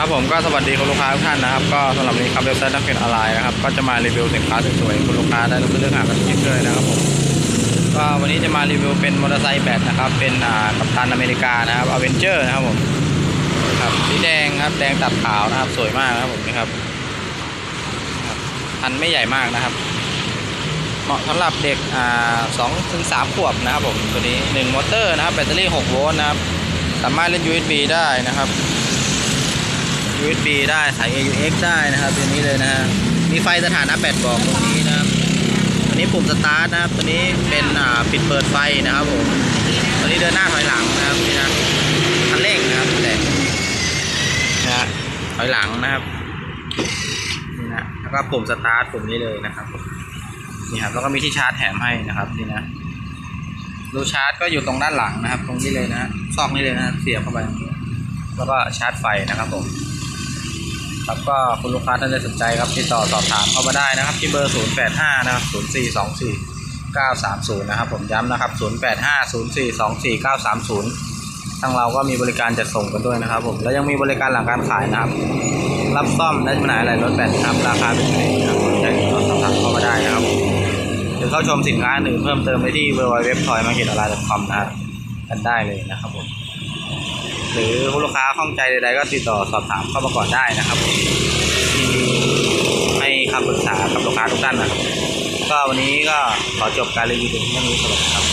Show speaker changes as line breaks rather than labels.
ครับผมก็สวัสดีคุณลูกค้าทุกท่านนะครับ ก็สำหรับนี้ครับเว็บไซต์นักเก็ตออนไลน์นะครับ ก็จะมารีวิวสินค้าสวยๆคุณลูกค้าได้รู้เรื่องหากันคลิปด้วยนะครับผมก็วันนี้จะมารีวิวเป็นมอเตอร์ไซค์แบตนะครับ เป็นอ่ากัปตันอเมริกานะครับอเวนเจอร์นะครับผมครับสีแดงครับแดงตัดขาวนะครับสวยมากนะครับผมนี่ครับครับพันไม่ใหญ่มากนะครับ เหมาะสำหรับเด็กอ่าสองถึงสามขวบนะครับผมตัวนี้หนึ่งมอเตอร์นะครับแบตเตอรี่6โวลต์นะครับสามารถเล่น USB ได้นะครับ USB ได้สาย AUX ได้นะครับตัวนี้เลยนะฮะมีไฟสถานะแบตบอกตรงนี้นะครับตัวนี้ปุ่มสตาร์ทนะครับตัวนี้เป็นอ่าปิดเปิดไฟนะครับผมตัวนี้เดินหน้าถอยหลังนะครับนี่นะคันเร่งนะครับแต่นะถอยหลังนะครับนี่นะแล้วก็ปุ่มสตาร์ทปุ่มนี้เลยนะครับนี่ครับแล้วก็มีที่ชาร์จแถมให้นะครับนี่นะรูชาร์จก็อยู่ตรงด้านหลังนะครับ ตรงนี้เลยนะฮะซอกนี้เลยนะเสียบเข้าไปแล้วก็ชาร์จไฟนะครับผม ครับก็คุณลูกค้าท่านใดสนใจครับติดต่อสอบถามเข้ามาได้นะครับ ที่เบอร์ 085 นะครับ 0424 930 นะครับ ผมย้ำนะครับ 085 0424 930 ทางเราก็มีบริการจัดส่งกันด้วยนะครับ ผมแล้วยังมีบริการหลังการขายนะครับ รับซ่อมและจำหน่ายอะไรรถแบตนะครับราคาเป็นยังไงนะครับสนใจติดต่อสอบถามเข้ามาได้นะครับหรือเข้าชมสินค้าอื่นเพิ่มเติมได้ที่ www.toymarketonline.com นะครับกันได้เลยนะครับผม หรือลูกค้าข้องใจใดๆก็ติดต่อสอบถามเข้ามาก่อนได้นะครับให้คำปรึกษากับลูกค้าทุกท่านนะครับ ก็วันนี้ก็ขอจบการรีวิวเพียงเท่านี้ครับ